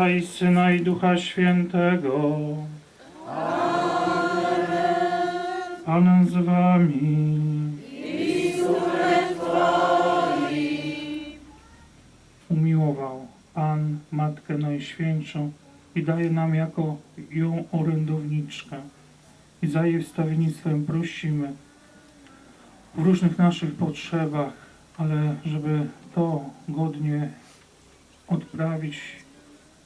Ojca i Syna i Ducha Świętego. Pan z wami. Umiłował Pan Matkę Najświętszą i daje nam jako ją orędowniczkę. I za jej wstawiennictwem prosimy w różnych naszych potrzebach, ale żeby to godnie odprawić,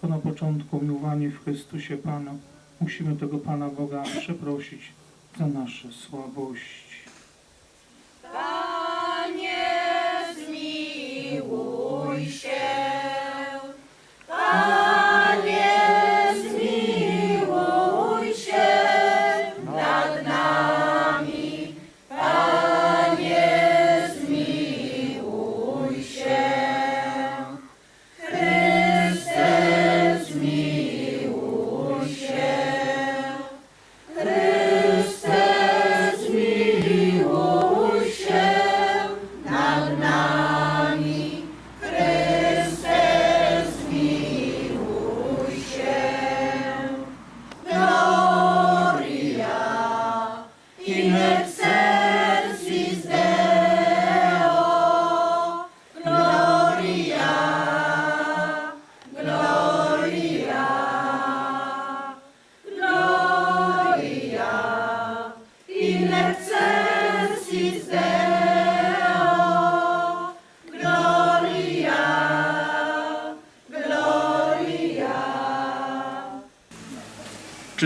to na początku miłowanie w Chrystusie Pana. Musimy tego Pana Boga przeprosić za nasze słabości.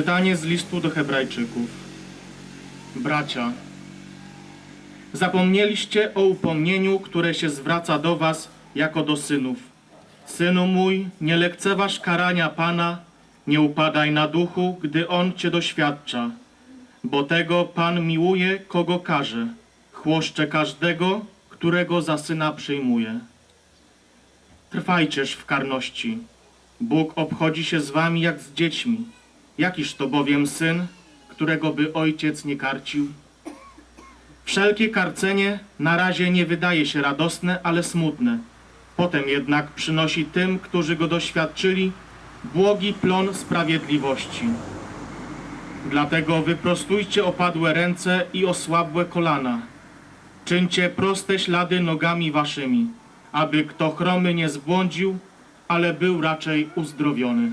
Czytanie z listu do Hebrajczyków. Bracia, zapomnieliście o upomnieniu, które się zwraca do was jako do synów. Synu mój, nie lekceważ karania Pana, nie upadaj na duchu, gdy On cię doświadcza, bo tego Pan miłuje, kogo każe, chłoszcze każdego, którego za syna przyjmuje. Trwajcież w karności. Bóg obchodzi się z wami jak z dziećmi. Jakiż to bowiem syn, którego by ojciec nie karcił? Wszelkie karcenie na razie nie wydaje się radosne, ale smutne. Potem jednak przynosi tym, którzy go doświadczyli, błogi plon sprawiedliwości. Dlatego wyprostujcie opadłe ręce i osłabłe kolana. Czyńcie proste ślady nogami waszymi, aby kto chromy nie zbłądził, ale był raczej uzdrowiony.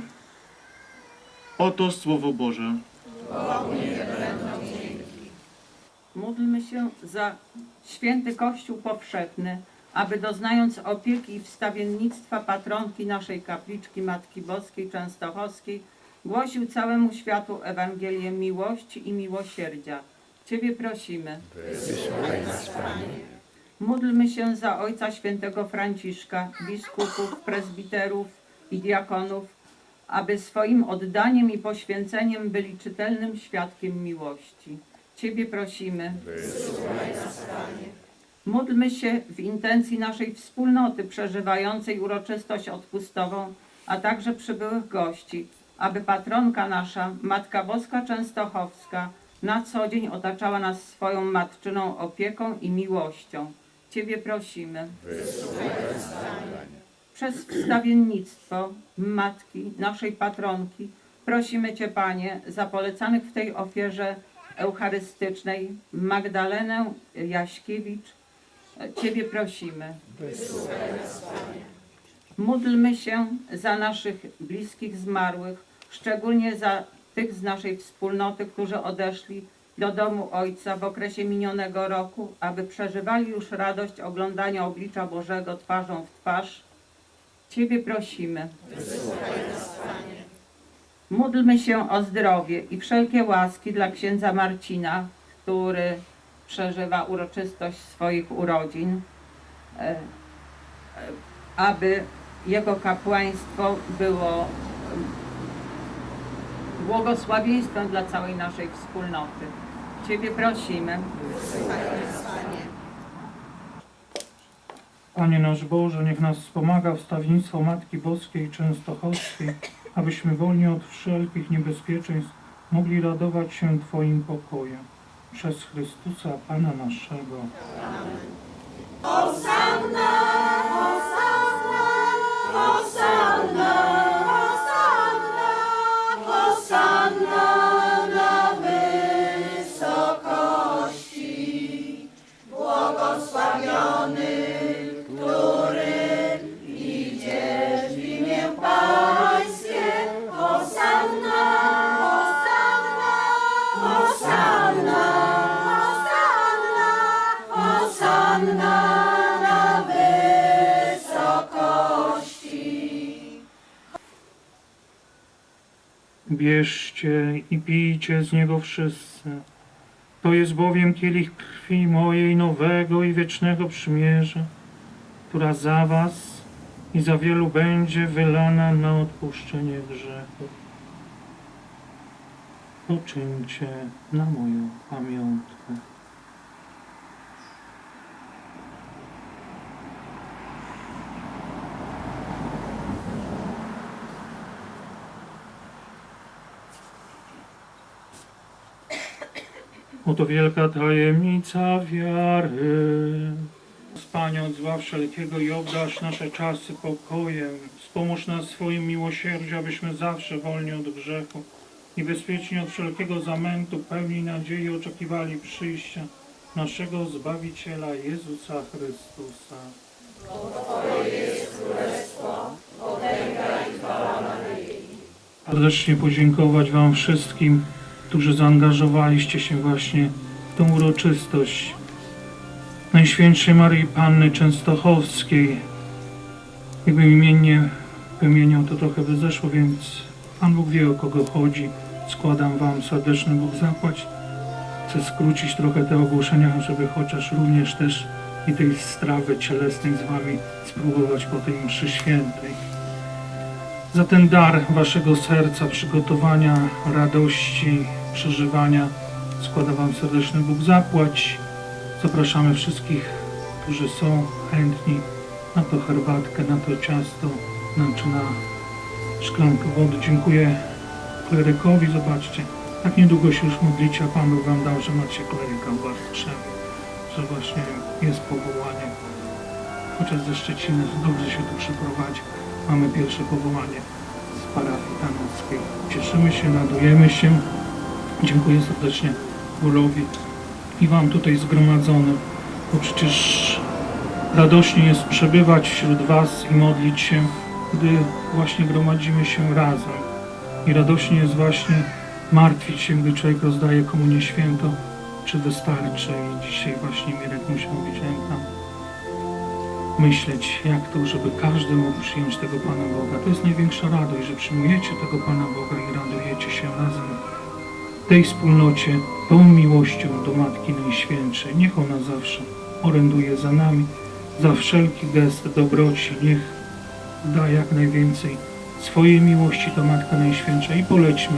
Oto Słowo Boże. Módlmy się za święty Kościół powszechny, aby doznając opieki i wstawiennictwa patronki naszej kapliczki Matki Boskiej Częstochowskiej, głosił całemu światu Ewangelię miłości i miłosierdzia. Ciebie prosimy. Módlmy się za Ojca Świętego Franciszka, biskupów, prezbiterów i diakonów, aby swoim oddaniem i poświęceniem byli czytelnym świadkiem miłości. Ciebie prosimy. Módlmy się w intencji naszej wspólnoty przeżywającej uroczystość odpustową, a także przybyłych gości, aby patronka nasza, Matka Boska Częstochowska, na co dzień otaczała nas swoją matczyną opieką i miłością. Ciebie prosimy. Przez wstawiennictwo Matki, naszej patronki, prosimy Cię, Panie, za polecanych w tej ofierze eucharystycznej Magdalenę Jaśkiewicz. Ciebie prosimy. Módlmy się za naszych bliskich zmarłych, szczególnie za tych z naszej wspólnoty, którzy odeszli do domu Ojca w okresie minionego roku, aby przeżywali już radość oglądania oblicza Bożego twarzą w twarz. Ciebie prosimy. Módlmy się o zdrowie i wszelkie łaski dla księdza Marcina, który przeżywa uroczystość swoich urodzin, e, aby jego kapłaństwo było em, błogosławieństwem dla całej naszej wspólnoty. Ciebie prosimy. Panie nasz Boże, niech nas wspomaga wstawiennictwo Matki Boskiej Częstochowskiej, abyśmy wolni od wszelkich niebezpieczeństw mogli radować się Twoim pokojem. Przez Chrystusa Pana naszego. Hosanna, Bierzcie i pijcie z niego wszyscy. To jest bowiem kielich krwi mojej nowego i wiecznego przymierza, która za was i za wielu będzie wylana na odpuszczenie grzechów. To czyńcie na moją pamiątkę. Oto wielka tajemnica wiary. Panie, odzwa wszelkiego i obdasz nasze czasy pokojem. Wspomóż nas swoim miłosierdziu, abyśmy zawsze wolni od grzechu i bezpiecznie od wszelkiego zamętu, pełni nadziei oczekiwali przyjścia naszego Zbawiciela Jezusa Chrystusa. Serdecznie podziękować Wam wszystkim, którzy zaangażowaliście się właśnie w tą uroczystość Najświętszej Maryi Panny Częstochowskiej. Jakbym imiennie wymieniał, to trochę by zeszło, więc Pan Bóg wie o kogo chodzi. Składam Wam serdeczny Bóg zapłać. Chcę skrócić trochę te ogłoszenia, żeby chociaż również też i tej strawy cielesnej z Wami spróbować po tej mszy świętej. Za ten dar Waszego serca, przygotowania, radości, przeżywania składa Wam serdeczny Bóg zapłać. Zapraszamy wszystkich, którzy są chętni na to herbatkę, na to ciasto, znaczy na szklankę wody. Dziękuję klerykowi, zobaczcie, tak niedługo się już modlicie, a Pan Bóg Wam dał, że macie kleryka w Bartoszewie, że właśnie jest powołanie. Chociaż ze Szczecina dobrze się tu przyprowadzi. Mamy pierwsze powołanie z parafii tanockiej. Cieszymy się, radujemy się. Dziękuję serdecznie Górowi i Wam tutaj zgromadzonym, bo przecież radośnie jest przebywać wśród Was i modlić się, gdy właśnie gromadzimy się razem. I radośnie jest właśnie martwić się, gdy człowiek rozdaje komunię świętą, czy wystarczy. I dzisiaj właśnie Mirek musiał widziałem tam myśleć, jak to, żeby każdy mógł przyjąć tego Pana Boga. To jest największa radość, że przyjmujecie tego Pana Boga i radujecie się razem tej wspólnocie tą miłością do Matki Najświętszej. Niech ona zawsze oręduje za nami, za wszelki gest dobroci. Niech da jak najwięcej swojej miłości do Matka Najświętsza i polećmy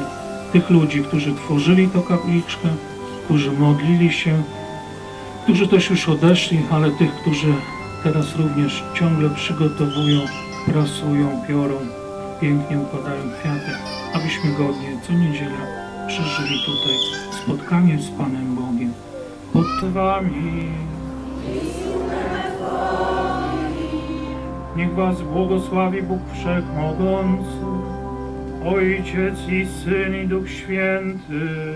tych ludzi, którzy tworzyli tą kapliczkę, którzy modlili się, którzy też już odeszli, ale tych, którzy teraz również ciągle przygotowują, prasują, piorą, pięknie układają kwiaty, abyśmy godnie co niedzielę przeżyli tutaj spotkanie z Panem Bogiem pod Wami. Niech Was błogosławi Bóg Wszechmogący, Ojciec i Syn i Duch Święty.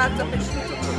那怎么去